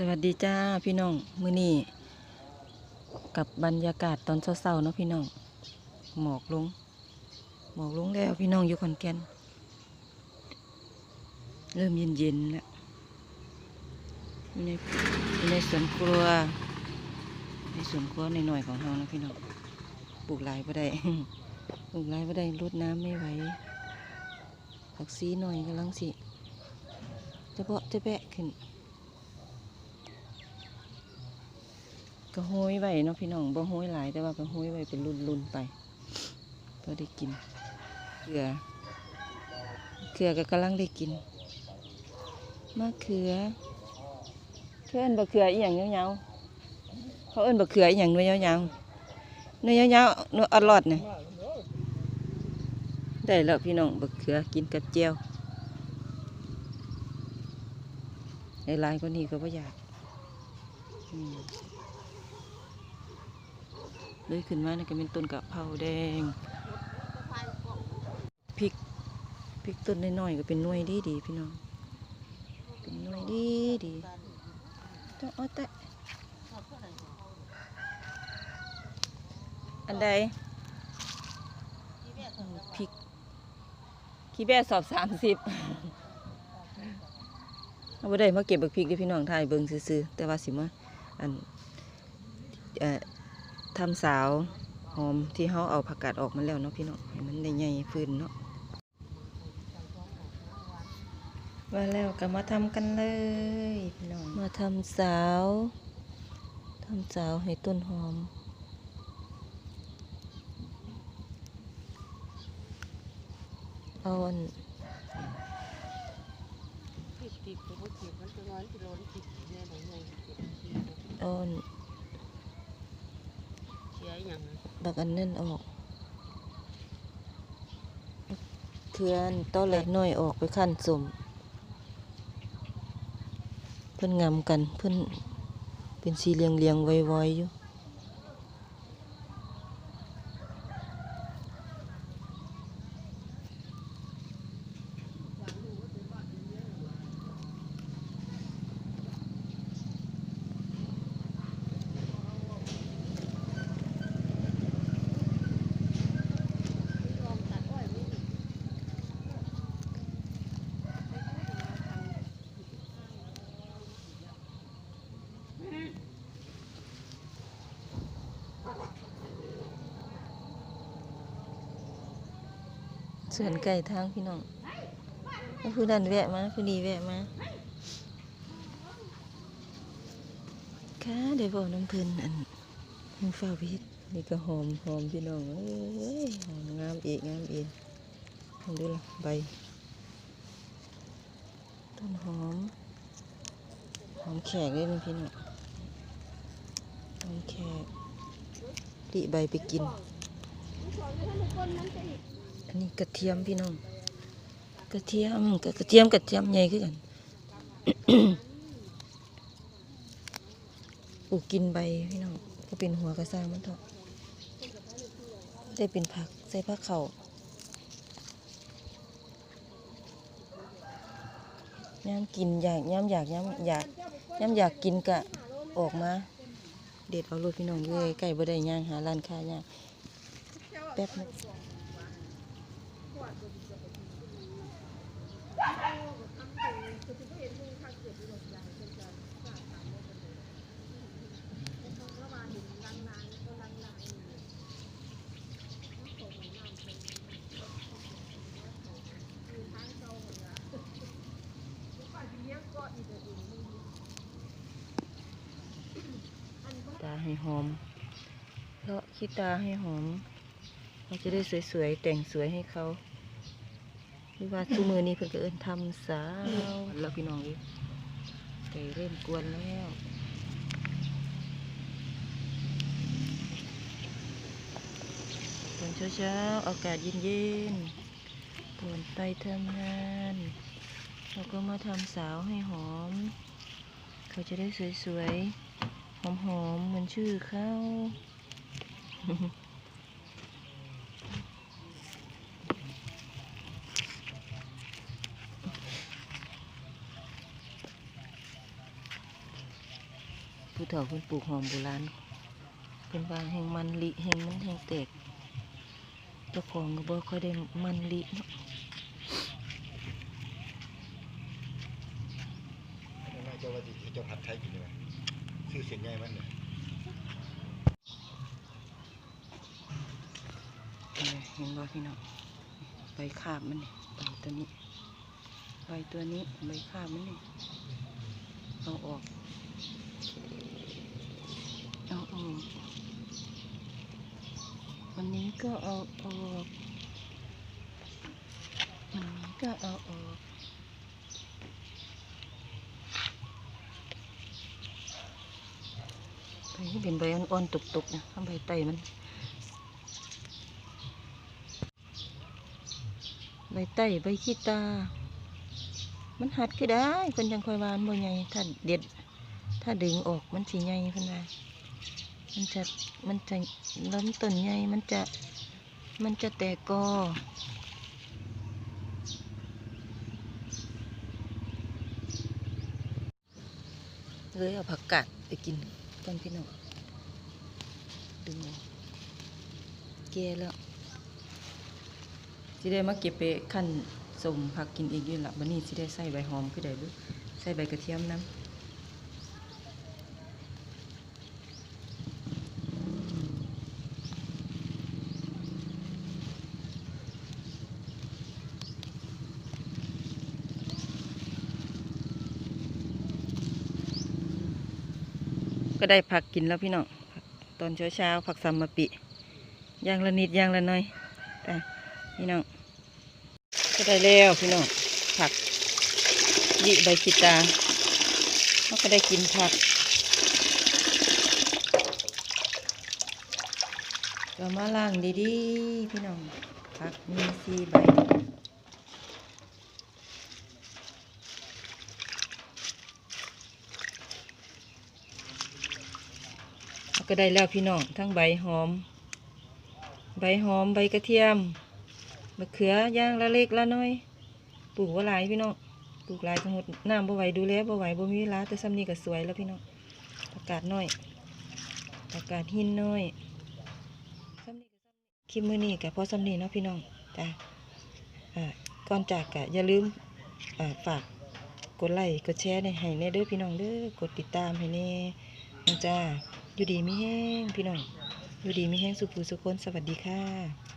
สวัสดีจ้าพี่น้องมือนี้กับบรรยากาศตอนเช้าๆเนาะพี่น้องหมอกลงหมอกลงแล้วพี่น้องอยู่ขอนแก่นเริ่มเย็นๆแล้วอยู่ในอยู่ในสวนครัวในสวนครัวในหน่อยของเรานะพี่น้องปลูกหลายบ่ได้ปลูกหลายบ่ได้รดน้ำไม่ไหวผักซีหน่อยกำลังสิจะเบาะจะแบะขึ้น ก็ห้ยไว้เนาะพี่น้องบ่ห้ยหลายแต่ว่าก็ห้ยไว้เป็นรุ่นๆไปพอได้กินเขือเขือก็กำลังได้กินมะเขือเขาเอิ้นบะเขืออีหยังยาๆเขาเอิ้นบะเขืออีหยังหน่วยยาๆน่วยยาๆน่วยอดรอดเนี่ยได้แล้วพี่น้องบะเขือกินกับเจียวหลายๆกว่านี้ก็บ่อยากอืม เลยขึ้นมานี่ก็เป็นต้นกะเพราแดงพริกพริกต้นน้อยๆก็เป็นหน่วยดีดีพี่น้องเป็นหน่วยดีดีจ้าเอาแต่อันใดอืมพริกขี้แบ่สอบสามสิบเอาไปได้มาเก็บบักพริกด้อพี่น้องถ่ายเบิ่งซื่อๆแต่ว่าสิมาอันเออ ทำสาวหอมที่เขาเอาผักกาดออกมาแล้วเนาะพี่น้องให้มันได้ใหญ่ฟื้นเนาะว่าแล้วก็มาทำกันเลยพี่น้องมาทำสาวทำสาวให้ต้นหอม เอาอันติดติดตัวบ่เก็บมันตัวน้อยกิโลนี่ติดแน่หน่อยใหญ่เก็บทีเอาอัน อย่างนั้นบักอันนั่นออกเทือนต้อเล็กน้อยออกไปขั้นสมเพื่อนงามกันเพื่อนเป็นสีเหลียงเลียงๆไวๆอยู่ เสือนไก่ทางพี่น้องแล้วผู้นั้นแวะมาผู้นี้แวะมาค่ะเดี๋ยวบอกน้ำเพิ่นอันมึงฝ้าพิษนี่ก็หอมหอมพี่น้องเอ้ยหอมงามอีกงามอีกลองดูละใบต้นหอมหอมแขกเลยนะพี่น้องหอมแขกดิใบไปกิน อันนี้กระเทียมพี่น้อง กระเทียมกระกระเทียมกระเทียมใหญ่ขึ้นกันปลูกกินใบพี่น้องก็เป็นหัวกระซ้างมันเถอะได้เป็นผักใส่ผักเขาย่ำกินอยากย่ำอยากย่ำอยากย่ำอยากกินกะออกมา เด็ดเอาลูกพี่น้องเลยไก่บ่ได้ย่างหาร้านค้าย่างแป๊บนึง หอมเลาะขี้ตาให้หอมเราจะได้สวยๆแต่งสวยให้เขาหรือว่าทุมือนี้เพิ่นก็เอิ้นทำสาวแล้วพี่น้องเอ้ยไก่เริ่มกวนแล้วตอนเช้าๆอากาศเย็นๆก่อนไปทำงานเราก็มาทำสาวให้หอม เขาจะได้สวยๆ อมๆเหมือนชื่อเขาผู้เฒ่าเพิ่นปลูกหอมโบราณเพิ่นว่าแห่งมันลิแห่งมันแห่งแตกเจ้าของก็บ่ค่อยได้มันลิเนาะไม่เจ้าว่าสิเจ้าผัดไทยกินเลย ชื่อเสียงใหญ่มันเนี่ยเห็นบ่พี่น้องใบคาบมันนี่ใบตัวนี้ใบตัวนี้ใบคาบมันนี่เอาออกเอาออกวันนี้ก็เอาออกวันนี้ก็เอาออกใบที่ เป็นใบอ่อนๆตุกๆนะข้างใบไตมันใบไตใบขี้ตา มันหัดคือได้เพิ่นจังคอยวามันบ่ใหญ่ถ้าเด็ด ถ้าดึงออกมันสิใหญ่เพิ่นว่ามันจะมันจะล้นต้นใหญ่มันจะมันจะแตกกอเลยเอาผักกาดไปกินก่อนพี่น้อง ดึงออกแก่แล้วสิได้มาเก็บไปขั้นสมผักกินเองอยู่ละบันนี้สิได้ใส่ใบหอมคือได้บุใส่ใบกระเทียมน้ำก็ได้ผักกินแล้วพี่น้อง ตอนเช้าเช้าๆผักซัมมาปิย่างละนิดย่างละหน้อยแต่พี่น้องก็ได้แล้วพี่น้องผักยิใบขีตาเราก็ได้กินผักก็มาล้างดีๆ พี่น้องผักมีสีใบเรา ก็ได้แล้วพี่น้องทั้งใบหอม ใบหอมใบกระเทียมมะเขือย่างละเล็กละน้อยปลูกว่าหลายพี่น้องปลูกหลายสมุดน้ำบ่ไหวดูแลบ่ไหวบ่มีเวลาแต่ซ้ำนี้ก็สวยแล้วพี่น้องประกาศน้อยประกาศหินน้อยซ้ำนี้ก็ซ้ำนี้คลิปมือนี้ก็พอซ้ำนี้เนาะพี่น้องจ้ะอ่าก่อนจากก็อย่าลืมฝากกดไลค์กดแชร์ในให้แน่เด้อพี่น้องเด้อกดติดตามให้แน่นะจ้า อยู่ดีไม่แห้งพี่น้อง อยู่ดีไม่แห้งสุภูสุคนสวัสดีค่ะ